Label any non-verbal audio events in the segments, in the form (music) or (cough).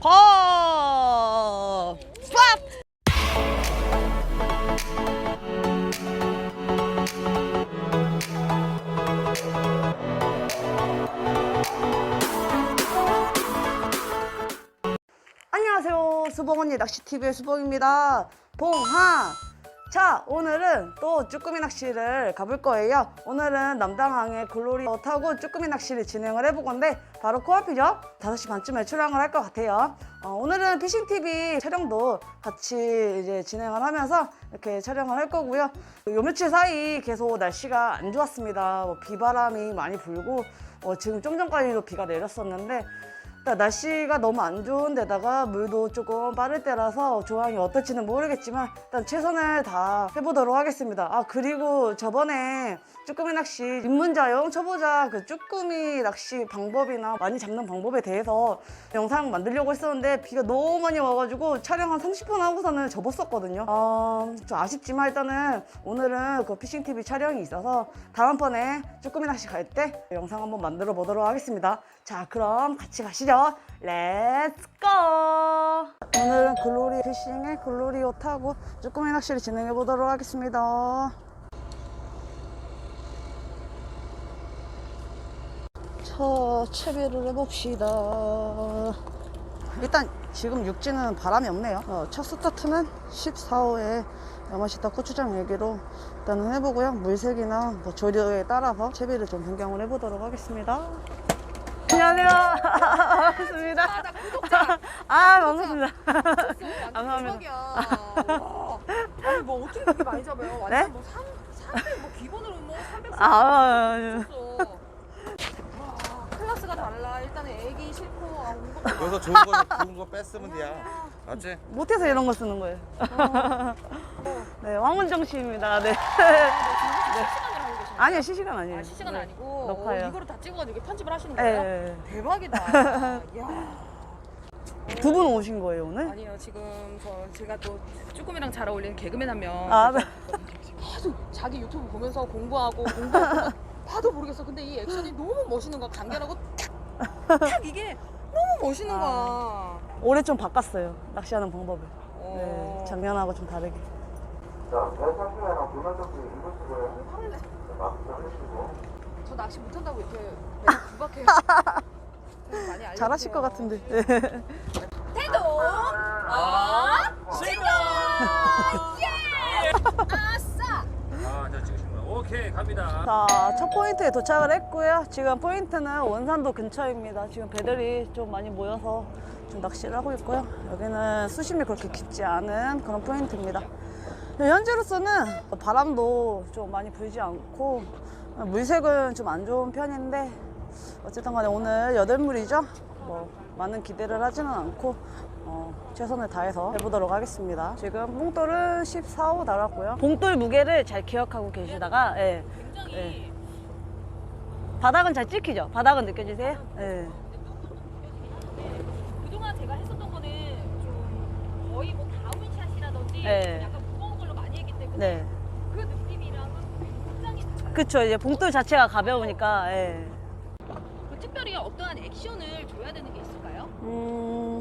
거! 스탑! 안녕하세요. 수봉 언니 낚시TV의 수봉입니다. 봉하! 자, 오늘은 또 쭈꾸미 낚시를 가볼 거예요. 오늘은 남당항에 글로리 타고 쭈꾸미 낚시를 진행을 해볼 건데 바로 코앞이죠? 5시 반쯤에 출항을 할 것 같아요. 어, 오늘은 피싱TV 촬영도 같이 이제 진행을 하면서 이렇게 촬영을 할 거고요. 요 며칠 사이 계속 날씨가 안 좋았습니다. 뭐 비바람이 많이 불고 어, 지금 좀 전까지도 비가 내렸었는데 날씨가 너무 안 좋은 데다가 물도 조금 빠를 때라서 조항이 어떨지는 모르겠지만 일단 최선을 다 해보도록 하겠습니다. 아 그리고 저번에 쭈꾸미 낚시 입문자용 초보자 그 쭈꾸미 낚시 방법이나 많이 잡는 방법에 대해서 영상 만들려고 했었는데 비가 너무 많이 와가지고 촬영 한 30분 하고서는 접었었거든요. 어, 좀 아쉽지만 일단은 오늘은 그 피싱 TV 촬영이 있어서 다음번에 쭈꾸미 낚시 갈 때 영상 한번 만들어 보도록 하겠습니다. 자, 그럼 같이 가시죠. 렛츠고! 오늘은 글로리 피싱에 글로리오 타고 쭈꾸미 낚시를 진행해 보도록 하겠습니다. 자, 채비를 해봅시다. 일단 지금 육지는 바람이 없네요. 어, 첫 스타트는 14호에 야마시타 고추장 얘기로 일단은 해보고요. 물색이나 뭐 조류에 따라서 채비를 좀 변경을 해보도록 하겠습니다. 안녕하세요. 반갑습니다. 아, 나 구독자. (laughs) 아, 반갑습니다. 감사합니다. 감사합니다. 와. 아니 뭐 어떻게 그렇게 많이 잡아요? 완전 네? 뭐 3, 300, 뭐 기본으로 뭐 300. 아, 아, 아, 와, 클래스가 달라. 일단은 애기 싫고 아, 온 것도 여기서 좋은 거 좋은 거 뺐으면 돼야. 맞지? 못해서 이런 거 쓰는 거예요. (laughs) 네, 황문정 씨입니다. 네. 실 아니요, 실시간 아니에요. 아, 실시간 네. 아니고 녹화예요. 어, 이거를 다 찍어가지고 편집을 하시는 네, 거예요? 네, 대박이다. (laughs) 이야. 두 분 오신 거예요, 오늘? 아니요 지금 저 제가 또 쭈꾸미랑 잘 어울리는 개그맨 한 명. 아, 네. 계속 자기 유튜브 보면서 공부하고 공부하고 봐도 모르겠어. 근데 이 액션이 너무 멋있는 거야. 간결하고 탁, 탁 이게 너무 멋있는 아. 거야. 올해 좀 바꿨어요, 낚시하는 방법을. 네, 어. 작년하고 좀 다르게. 자, 대상시간이랑 불만족도 읽으시고요. 저 낚시 못한다고 이렇게 매일 구박해요. 좀 많이 알려주세요. 잘하실 것 같은데. 네. 태도. 아, 신경. 예. 아싸. 아, 자 찍으신. 오케이, 갑니다. 자, 첫 포인트에 도착을 했고요. 지금 포인트는 원산도 근처입니다. 지금 배들이 좀 많이 모여서 좀 낚시를 하고 있고요. 여기는 수심이 그렇게 깊지 않은 그런 포인트입니다. 현재로서는 바람도 좀 많이 불지 않고 물색은 좀 안 좋은 편인데 어쨌든 간에 오늘 여덟물이죠. 뭐 많은 기대를 하지는 않고 어, 최선을 다해서 해보도록 하겠습니다. 지금 봉돌은 14호 달았고요. 봉돌 무게를 잘 기억하고 계시다가 예, 예. 바닥은 잘 찍히죠? 바닥은 느껴지세요? 예. 그동안 제가 했었던 거는 좀 거의 뭐 다운샷이라든지 네. 네. 그 느낌이랑은 굉장히 달라요. 그쵸. 이제 봉돌 자체가 가벼우니까 예. 그 특별히 어떠한 액션을 줘야 되는 게 있을까요? 음,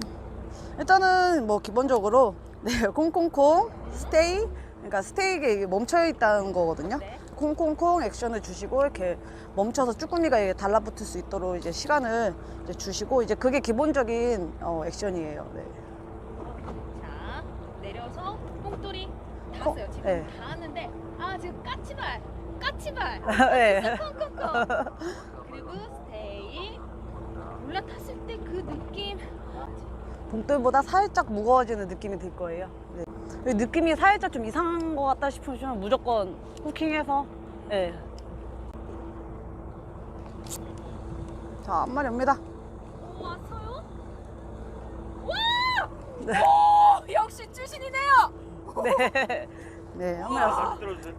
일단은 뭐 기본적으로 (laughs) 네, 콩콩콩 스테이 그러니까 스테이가 이게 멈춰 있다는 거거든요. 네. 콩콩콩 액션을 주시고 이렇게 멈춰서 쭈꾸미가 이게 달라붙을 수 있도록 이제 시간을 이제 주시고 이제 그게 기본적인 어, 액션이에요. 네. 자 내려서 뽕돌이 어, 닿았어요. 지금 네. 닿았는데 아 지금 까치발 까치발 (laughs) 네. 콩콩콩 (laughs) 그리고 스테이 올라탔을 때 그 느낌 봉돌보다 살짝 무거워지는 느낌이 들 거예요. 네. 그 느낌이 살짝 좀 이상한 것 같다 싶으시면 무조건 후킹해서 예. 자, 한 마리 옵니다. 오, 왔어요? 와! 오 역시 출신이네요. 네. 네, 한 마리 왔어요. 들어주세요.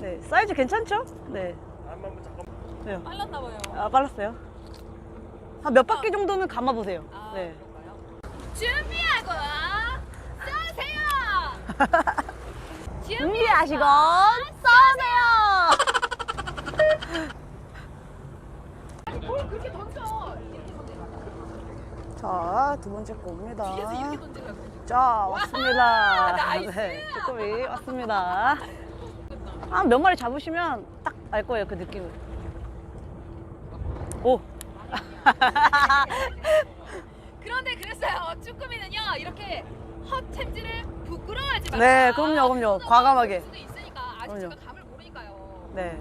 네, 사이즈 괜찮죠? 네. 한번 잠깐. 네. 빨랐나 봐요. 아, 빨랐어요. 한 몇 바퀴 정도는 감아 보세요. 아, 네. 그런가요? 준비하고 쏘세요. 준비하시고 쏘세요! 아니 뭘 그렇게 던져? 이렇게 던져. 자, 두 번째 거 옵니다. 뒤에서 이렇게 던지려고. 자, 왔습니다. 나이스. 네, 쭈꾸미 왔습니다. 한 몇 마리 잡으시면 딱 알 거예요, 그 느낌을. 오. (laughs) 그런데 그랬어요. 쭈꾸미는요 이렇게 헛 챔질을 부끄러워하지 마. 네, 그럼요, 그럼요. 과감하게. 수도 있으니까 아직 그럼요. 제가 감을 모르니까요. 네.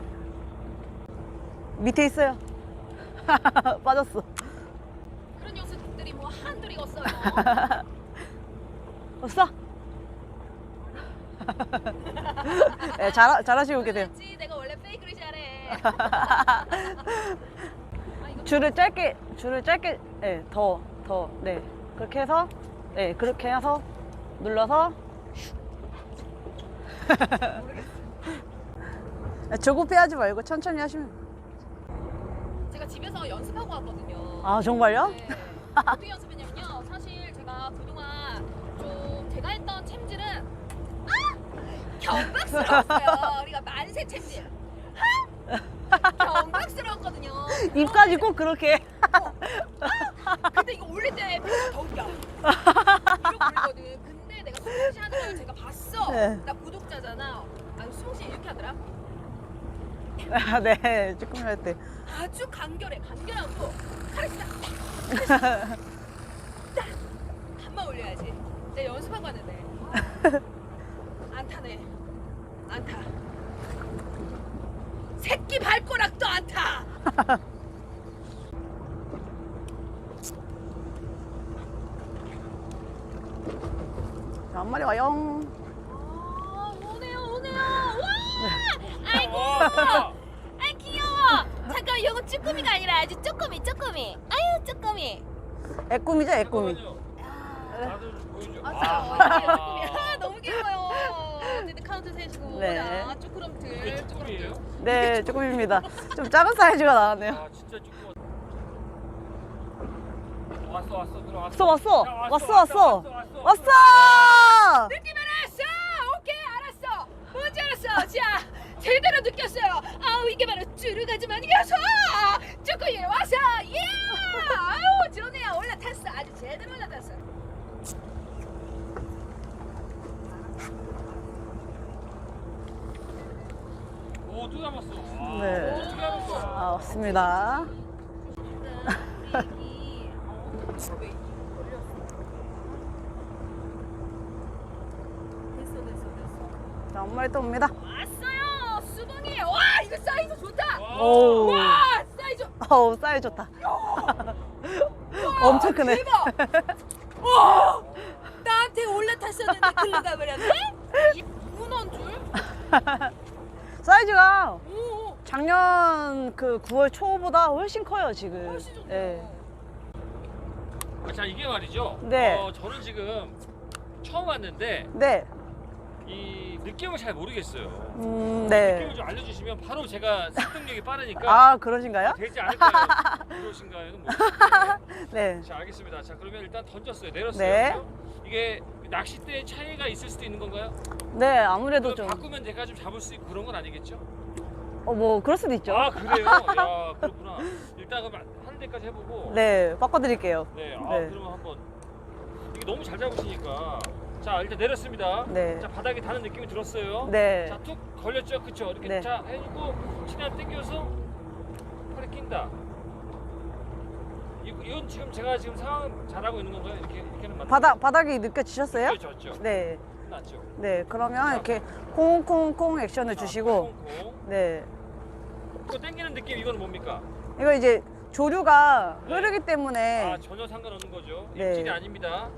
밑에 있어요. (laughs) 빠졌어. 그런 녀석들이 뭐 한둘이 없어요. 없어? (laughs) 네, 잘, 잘하시고 계세요. 그렇지, 내가 원래 페이크를 잘해. (laughs) 아, 이거 줄을 짧게, 줄을 짧게, 네, 더, 더, 네. 그렇게 해서, 네, 그렇게 해서 눌러서. 네, (laughs) 조급해 하지 말고 천천히 하시면. 제가 집에서 연습하고 왔거든요. 아, 정말요? 네. 어떻게 연습했냐면요. 사실 제가 그동안 좀 제가 했던 챔질은 아! 경박스러웠어요. (laughs) 우리가 만세 챔질. 아! 경박스러웠거든요. 입까지 꼭 그렇게. 근데 이거 올릴 때 배가 더 웃겨. 이렇게 올리거든. 근데 내가 수홍씨 하는 걸 제가 봤어. 네. 나 구독자잖아. 아니 수홍씨 이렇게 하더라. 아, 네, 쭈꾸미 할 때. 아주 간결해. 간결하고 카리스마. (laughs) 한번 올려야지. 내가 연습하고 왔는데. (laughs) 안 타네. 안 타. 새끼 발가락도 안 타. (laughs) 자, 한 마리 와요. 아, 오네요, 오네요. 와! (laughs) 아이고. 와, 아 귀여워. 잠깐 이거 쭈꾸미가 아니라 아주 쪼꾸미 쪼꾸미. 아유 쪼꾸미. 애꾸미죠, 애꾸미. 나 보여줘. 맞아요. 와. 이게 쪼꾸미. 아 너무 귀여워요. 어쨌든 카운트 세시고 네. 나 이게 쪼꾸럼들. 쭈꾸미예요? 네, 쭈꾸미입니다. 좀 작은 사이즈가 나왔네요. 아 진짜 쭈꾸미. 왔어 왔어 왔어, 들어왔어. 왔어. 자, 왔어, 왔어. 왔어. 왔어! 느낌 알았어. 오케이 알았어. 뭔지 알았어. 자 제대로 느꼈어요. 아우 이게 바로 쭈르가즈만 녀석. 쪼꾸미 와서 예. 아우 좋네요. 올라탔어. 아주 제대로 올라탔어. 오또 잡았어. 와, 네. 또 잡았어. 아, 왔습니다. 됐어 됐어 됐어. 자, 한 마리 또 옵니다. 왔어요 수봉이 와 이거 사이즈 좋다 와. 오. 와 사이즈 어우, 사이즈 좋다. 엄청 크네. 대박 와 나한테 올라탔었는데 글로 가버렸네 이 (laughs) 문어인 줄 사이즈가 오, 작년 그 9월 초보다 훨씬 커요, 지금. 훨씬 좋네요 네. 아, 자 이게 말이죠. 네. 어, 저는 지금 처음 왔는데 네. 이 느낌을 잘 모르겠어요. 음, 느낌을 네. 좀 알려주시면 바로 제가 습득력이 빠르니까 아, 그러신가요? 되지 않을까요? (laughs) 그러신가요? 뭐. 네. 자 알겠습니다. 자 그러면 일단 던졌어요. 내렸어요. 네. 그죠? 이게 낚싯대 차이가 있을 수도 있는 건가요? 네, 아무래도 좀. 바꾸면 제가 좀 잡을 수 있고 그런 건 아니겠죠? 어, 뭐, 그럴 수도 있죠. 아 그래요? 야 (laughs) 그렇구나. 일단 그럼 하는 데까지 해보고. 네, 바꿔드릴게요. 네. 아 네. 그러면 한번 이게 너무 잘 잡으시니까. 자 일단 내렸습니다. 네. 자 바닥에 닿는 느낌이 들었어요. 네. 자 툭 걸렸죠, 그쵸? 이렇게 네. 자 해주고 최대한 당겨서 팔에 낀다. 이- 이건 지금 제가 지금 상황 잘하고 있는 건가요? 이렇게 이렇게는 맞나요? 바닥, 바닥이 느껴지셨어요? 졌죠. 네. 끝났죠. 네, 그러면 이렇게 콩콩콩 액션을 자, 주시고. 네. 이거 당기는 느낌 이거는 뭡니까? 이거 이제 조류가 네. 흐르기 때문에 아 전혀 상관없는 거죠. 네. 입질이 아닙니다.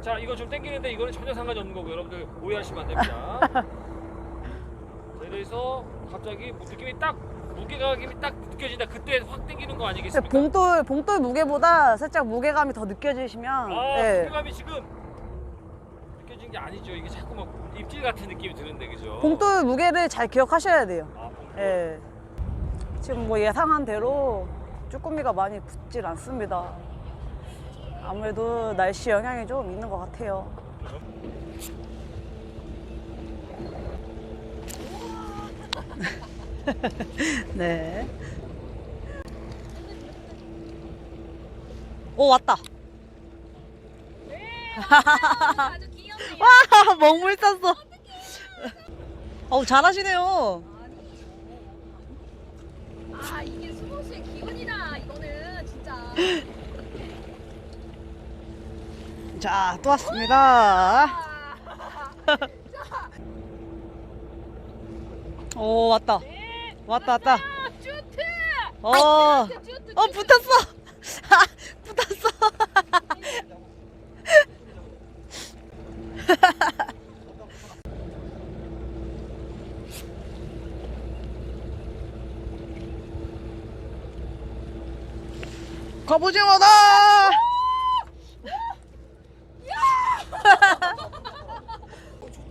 자 이거 좀 당기는데 이거는 전혀 상관이 없는 거고 여러분들 오해하시면 안 됩니다. (laughs) 자, 이래서 갑자기 뭐 느낌이 딱 무게감이 딱 느껴진다. 그때 확 당기는 거 아니겠습니까? 봉돌, 봉돌 무게보다 살짝 무게감이 더 느껴지시면, 아, 네. 무게감이 지금 느껴지는 게 아니죠. 이게 자꾸 막 입질 같은 느낌이 드는데 그죠? 봉돌 무게를 잘 기억하셔야 돼요. 아, 봉돌. 예. 지금 뭐 예상한 대로 쭈꾸미가 많이 붙질 않습니다. 아무래도 날씨 영향이 좀 있는 것 같아요. (laughs) (laughs) 네. 오 왔다. 귀엽네요. (laughs) 와 먹물 쌌어. 어우 잘하시네요. 아 이게 수봉씨의 기운이다. 이거는 진짜. 자 또 왔습니다. 아, (laughs) 오 왔다. 왔다 왔다. 아, 쭈트. 어. 쭈트, 어 쭈트. 붙었어. (laughs) 붙었어. (laughs) 갑오징어다.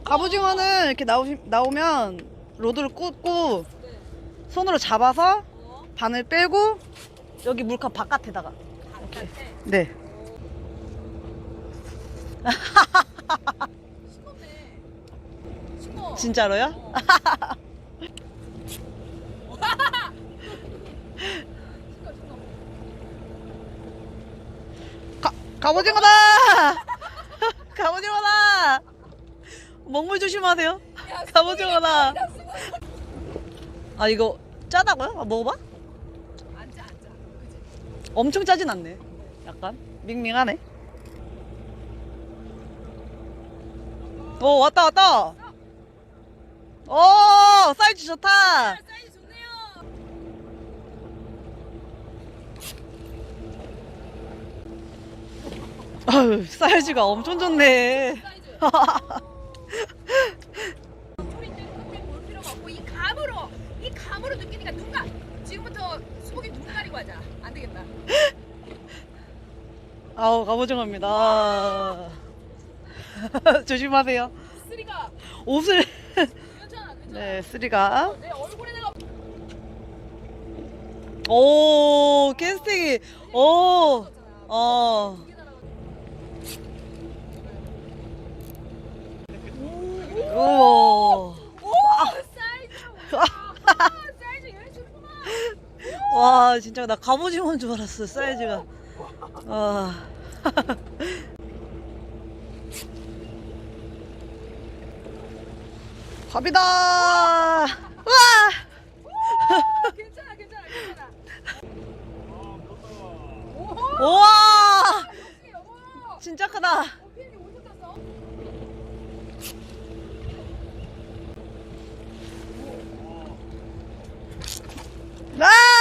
갑오징어는 (laughs) 이렇게 나오시, 나오면 로드를 꽂고 손으로 잡아서 바늘 빼고 여기 물컵 바깥에다가 이렇게. 네. 진짜로요? 가, 갑오징어다! (laughs) 갑오징어다! 먹물 조심하세요. 야, 갑오징어다. 아 이거 짜다고요? 아, 먹어봐? 앉아 앉아. 그치? 엄청 짜진 않네. 약간 밍밍하네. 오 왔다 왔다. 오 사이즈 좋다. 아, 사이즈 좋네요. 아유 사이즈가 엄청 좋네. (laughs) 소리 때문에 볼 필요가 없고 이 감으로 이 감으로 느끼니까 눈가 지금부터 가리고 하자. 안 되겠다. (laughs) 아우 갑오징어입니다. (laughs) 조심하세요. 쓰리가 옷을 괜찮아 괜찮아. 네 쓰리가 내 얼굴에다가 오 캐스팅이 오 어. 오. 오 사이즈. 와 진짜 나 갑오징어인 줄 알았어 사이즈가. 와. (laughs) 갑이다. 와. 괜찮아 괜찮아 괜찮아. 여보. 진짜 크다. 아!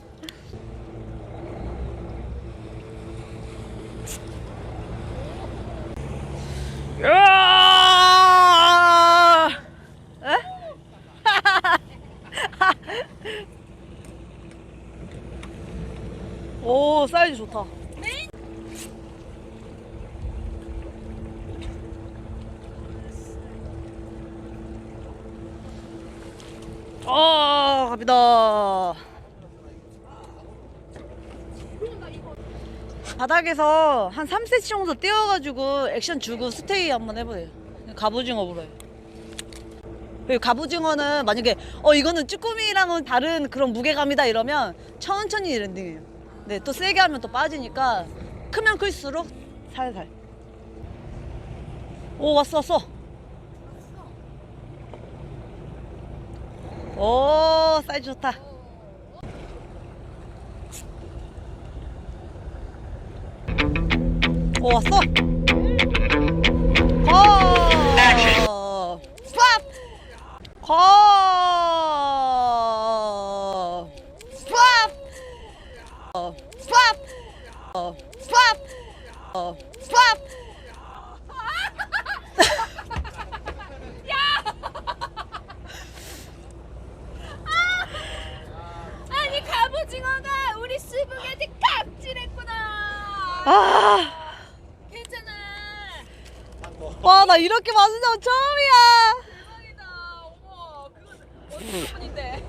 바닥에서 한 3cm 정도 띄워가지고 액션 주고 스테이 한번 해보세요. 갑오징어 불어요. 그리고 갑오징어는 만약에 어 이거는 쭈꾸미랑은 다른 그런 무게감이다 이러면 천천히 랜딩해요. 네, 또 세게 하면 또 빠지니까 크면 클수록 살살. 오 왔어 왔어. 오 사이즈 좋다. 오 왔어. 거. 스탑. 거. 스탑. 어, 스탑. 어, 스탑. 어, 스탑. 아니 갑오징어가 우리 수북한테 갑질했구나. 아. 와, 나 이렇게 맛있는 건 처음이야. 대박이다. 어머, 그건 어디 때문인데?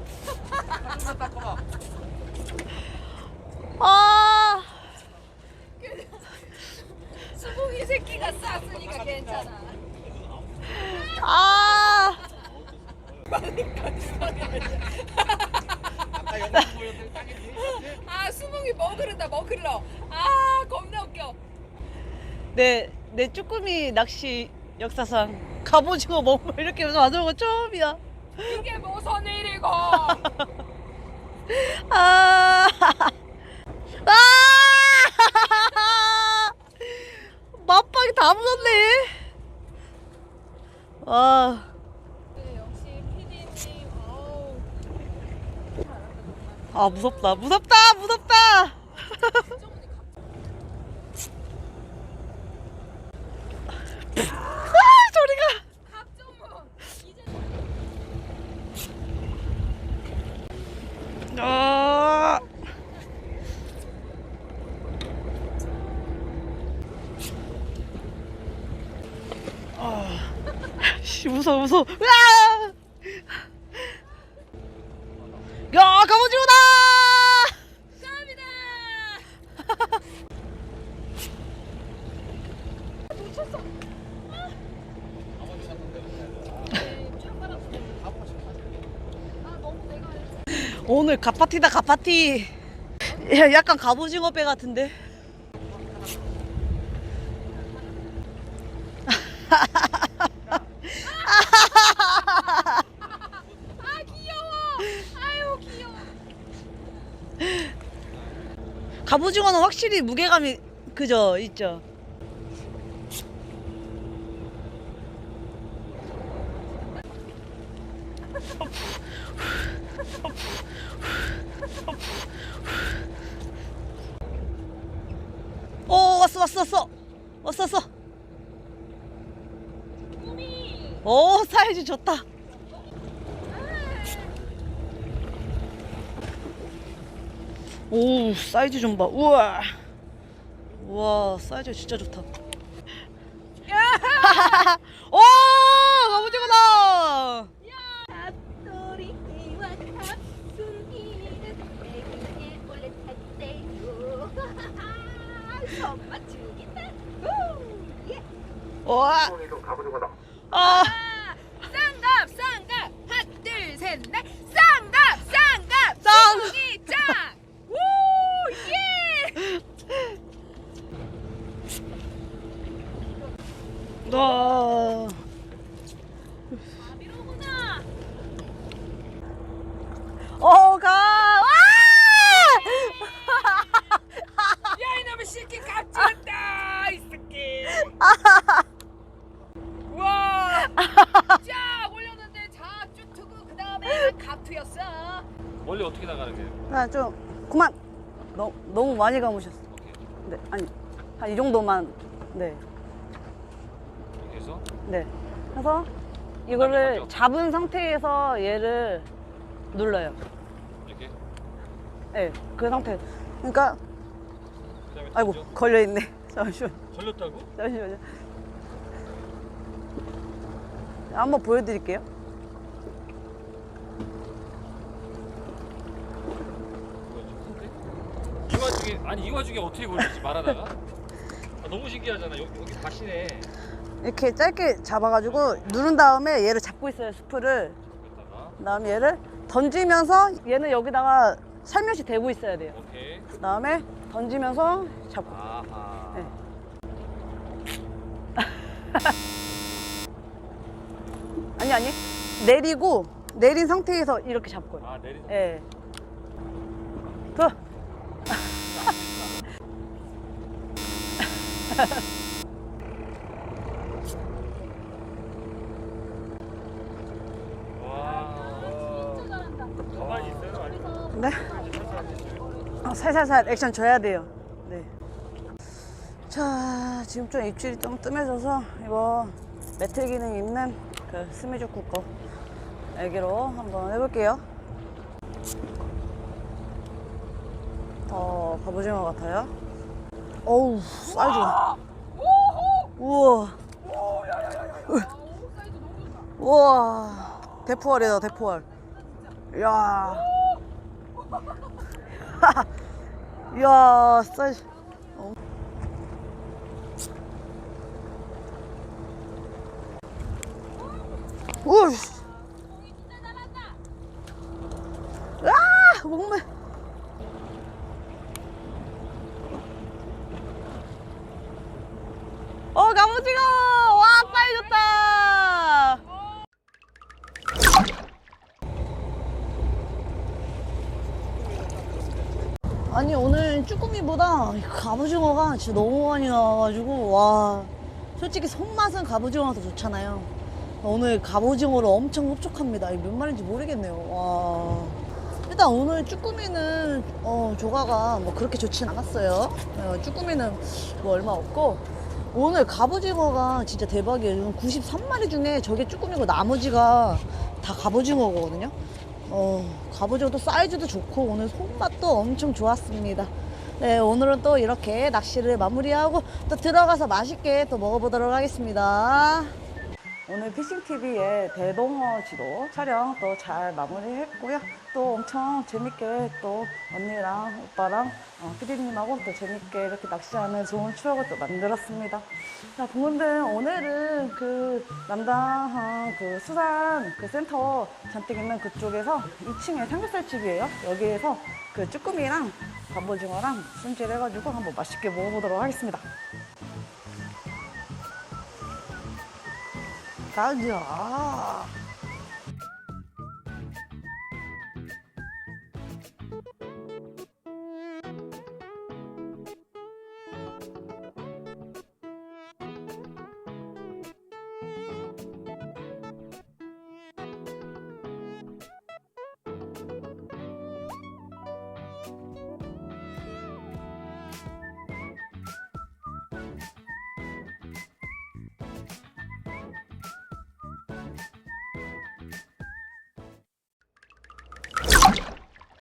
아, 수북이 새끼가 쌌으니까 괜찮아. 아까 영상 보였더니 딱이 아 수봉이 먹으른다 먹으러. 아 겁나 웃겨. 내, 내 쭈꾸미 낚시 역사상 갑오징어 먹고 이렇게 만들어 거 처음이야. 이게 무슨 일이고? 아, (laughs) 아, 맛박이 다 묻었네. 와, 네, 역시 PD님. 어우. 아 무섭다, 무섭다, 무섭다. 아, 저리가. 박정문. 이제 아. 아. 씨 무서워 무서워. 으아! 야 갑오징어다! 갑니다. 갑파티. 야, 약간 갑오징어 배 같은데. (laughs) 아 귀여워. 아유 귀여워. 갑오징어는 확실히 무게감이 그죠 있죠. 오 왔어 왔어 왔어 왔어 왔어. 오 사이즈 좋다. 오 사이즈 좀 봐. 우와. 우와 사이즈 진짜 좋다. (laughs) 오 너무 좋다. 우, 예. 와. 아. 아, 쌍갑 쌍갑 하나 둘셋넷 쌍갑 쌍갑 쌍. 수봉이 짱. 우 예. 와. 미로구나. 어 가. 와! 야 이놈의 새끼 갑질했다 이 새끼. 와. 쫙 올렸는데 자쭉 투구 그 다음에 갑투였어. 원래 어떻게 게? 아, 좀 그만. 너무 너무 많이 감으셨어. 네 아니 한 이 정도만. 네. 해서 네. 그래서 이거를 잡은 상태에서 얘를 눌러요. 이렇게. 네, 그 상태. 그러니까 그다음에 아이고 던져. 걸려 있네. (laughs) 잠시만, 걸렸다고? 잠시만요. 한번 보여드릴게요. 이 와중에 아니 이 와중에 어떻게 걸리지 말하다가? 아, 너무 신기하잖아. 여기, 여기 다시네. 이렇게 짧게 잡아가지고 누른 다음에 얘를 잡고 있어요 스프를. 여기다가 그다음 에 얘를 던지면서 얘는 여기다가 살며시 대고 있어야 돼요. 오케이. 그다음에 던지면서 잡고. 아하. 네. (laughs) 아니 아니 내리고 내린 상태에서 이렇게 잡고요. 아 내리. 예. 더. 와. 진짜 잘한다. 가만히 있어요. 아니. 네. 어, 살살살 액션 줘야 돼요. 네. 자, 지금 좀 입질이 좀 뜸해져서 이거 매트 기능 있는 그 스미주쿠 거 애기로 한번 해볼게요. 더 갑오징어 같아요. 어우 사이즈 우와. 우와. 대포알이다 대포알. 이야. 이야 사이즈 어. 우아 목매. 갑오징어가 진짜 너무 많이 나와가지고, 와. 솔직히 손맛은 갑오징어가 더 좋잖아요. 오늘 갑오징어로 엄청 흡족합니다. 몇 마리인지 모르겠네요. 와. 일단 오늘 쭈꾸미는 어, 조가가 뭐 그렇게 좋진 않았어요. 어, 쭈꾸미는 뭐 얼마 없고 오늘 갑오징어가 진짜 대박이에요. 93마리 중에 저게 쭈꾸미고 나머지가 다 갑오징어거든요. 어, 갑오징어도 사이즈도 좋고 오늘 손맛도 엄청 좋았습니다. 네, 오늘은 또 이렇게 낚시를 마무리하고 또 들어가서 맛있게 또 먹어보도록 하겠습니다. 오늘 피싱TV의 대동어 지도 촬영 또 잘 마무리했고요. 또 엄청 재밌게 또 언니랑 오빠랑 어, 피디님하고 또 재밌게 이렇게 낚시하는 좋은 추억을 또 만들었습니다. 자, 부모님들 오늘은 그 남당 그 수산 그 센터 잔뜩 있는 그쪽에서 2층에 삼겹살 집이에요. 여기에서 그 쭈꾸미랑 갑오징어랑 손질 해가지고 한번 맛있게 먹어보도록 하겠습니다. 가자.